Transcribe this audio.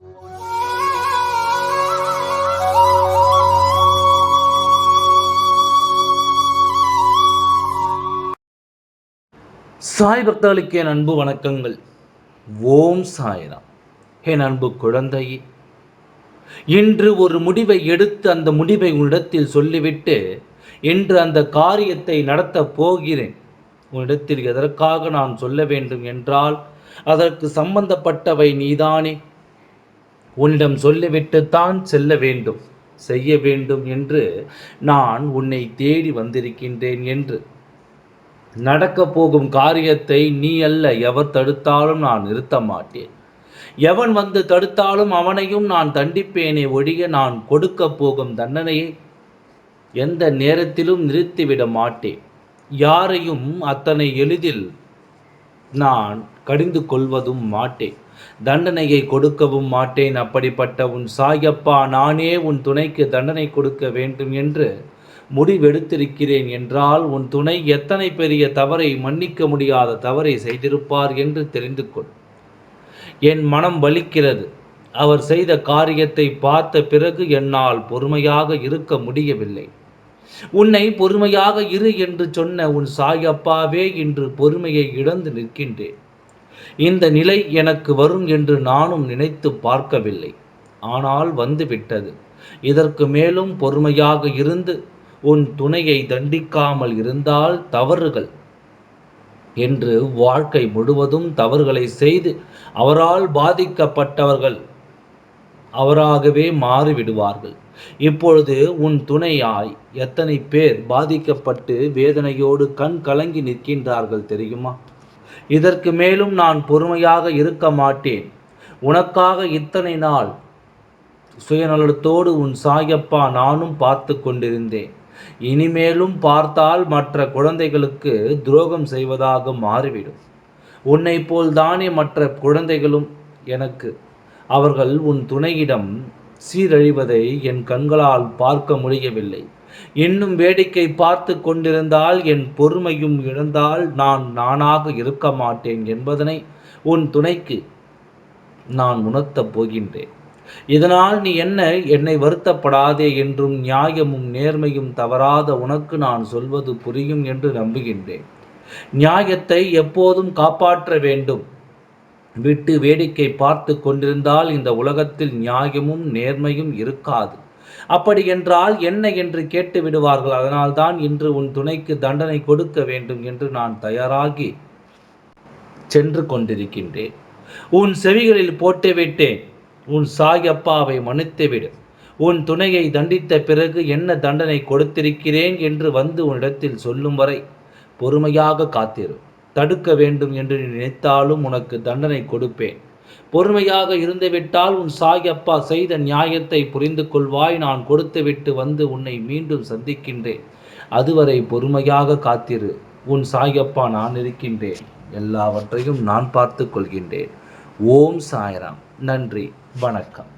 சாய் பக்தர்களுக்கு என் அன்பு வணக்கங்கள். ஓம் சாய்ராம். என் அன்பு குழந்தையே இன்று ஒரு முடிவை எடுத்து அந்த முடிவை உன்னிடத்தில் சொல்லிவிட்டு இன்று அந்த காரியத்தை நடத்தப் போகிறேன். உன்னிடத்தில் எதற்காக நான் சொல்ல வேண்டும் என்றால் அதற்கு சம்பந்தப்பட்டவை நீதானே. உன்னிடம் சொல்லிவிட்டு தான் செல்ல வேண்டும். செய்ய வேண்டும் என்று நான் உன்னை தேடி வந்திருக்கின்றேன் என்று. நடக்கப் போகும் காரியத்தை நீ அல்ல எவர் தடுத்தாலும் நான் நிறுத்த மாட்டேன். எவன் வந்து தடுத்தாலும் அவனையும் நான் தண்டிப்பேனே ஒழிய நான் கொடுக்கப் போகும் தண்டனையை எந்த நேரத்திலும் நிறுத்திவிட மாட்டேன். யாரையும் அத்தனை எளிதில் நான் கடிந்து கொள்வதும் மாட்டேன். தண்டனையை கொடுக்கவும் மாட்டேன். அப்படிப்பட்ட உன் சாயப்பா நானே உன் துணைக்கு தண்டனை கொடுக்க வேண்டும் என்று முடிவெடுத்திருக்கிறேன் என்றால் உன் துணை எத்தனை பெரிய தவறை மன்னிக்க முடியாத தவறை செய்திருப்பார் என்று தெரிந்து கொள். என் மனம் வலிக்கிறது. அவர் செய்த காரியத்தை பார்த்த பிறகு என்னால் பொறுமையாக இருக்க முடியவில்லை. உன்னை பொறுமையாக இரு என்று சொன்ன உன் சாயப்பாவே இன்று பொறுமையை இழந்து நிற்கின்றேன். இந்த நிலை எனக்கு வரும் என்று நானும் நினைத்து பார்க்கவில்லை. ஆனால் வந்துவிட்டது. இதற்கு மேலும் பொறுமையாக இருந்து உன் துணையை தண்டிக்காமல் இருந்தால் தவறுகள். என்று வாழ்க்கை முழுவதும் தவறுகளை செய்து அவரால் பாதிக்கப்பட்டவர்கள் அவராகவே மாறிவிடுவார்கள். இப்பொழுது உன் துணையாய் எத்தனை பேர் பாதிக்கப்பட்டு வேதனையோடு கண் கலங்கி நிற்கின்றார்கள் தெரியுமா? இதற்கு மேலும் நான் பொறுமையாக இருக்க மாட்டேன். உனக்காக இத்தனை நாள் சுயநலத்தோடு உன் சாயப்பா நானும் பார்த்து கொண்டிருந்தேன். இனிமேலும் பார்த்தால் மற்ற குழந்தைகளுக்கு துரோகம் செய்வதாக மாறிவிடும். உன்னை போல்தானே மற்ற குழந்தைகளும் எனக்கு. அவர்கள் உன் துணையிடம் சீரழிவதை என் கண்களால் பார்க்க முடியவில்லை. இன்னும் வேடிக்கை பார்த்து கொண்டிருந்தால் என் பொறுமையும் இழந்தால் நான் நானாக இருக்க மாட்டேன் என்பதனை உன் துணைக்கு நான் உணர்த்தப் போகின்றேன். இதனால் நீ என்ன என்னை வருத்தப்படாதே என்றும் நியாயமும் நேர்மையும் தவறாத உனக்கு நான் சொல்வது புரியும் என்று நம்புகின்றேன். நியாயத்தை எப்போதும் காப்பாற்ற வேண்டும். விட்டு வேடிக்கை பார்த்து கொண்டிருந்தால் இந்த உலகத்தில் நியாயமும் நேர்மையும் இருக்காது. அப்படி என்றால் என்ன என்று கேட்டு விடுவார்கள்? அதனால்தான் இன்று உன் துணைக்கு தண்டனை கொடுக்க வேண்டும் என்று நான் தயாராகி சென்று கொண்டிருக்கின்றேன். உன் செவிகளில் போட்டுவிட்டேன் உன் சாயப்பாவை மன்னித்துவிடு உன் துணையை தண்டித்த பிறகு என்ன தண்டனை கொடுத்திருக்கிறேன் என்று வந்து உன்னிடத்தில் சொல்லும் வரை பொறுமையாக காத்திரு. தடுக்க வேண்டும் என்று நினைத்தாலும் உனக்கு தண்டனை கொடுப்பேன். பொறுமையாக இருந்துவிட்டால் உன் சாயப்பா செய்த நியாயத்தை புரிந்து கொள்வாய். நான் கொடுத்துவிட்டு வந்து உன்னை மீண்டும் சந்திக்கின்றேன். அதுவரை பொறுமையாக காத்திரு. உன் சாயப்பா நான் இருக்கின்றேன். எல்லாவற்றையும் நான் பார்த்து கொள்கின்றேன். ஓம் சாய்ராம். நன்றி. வணக்கம்.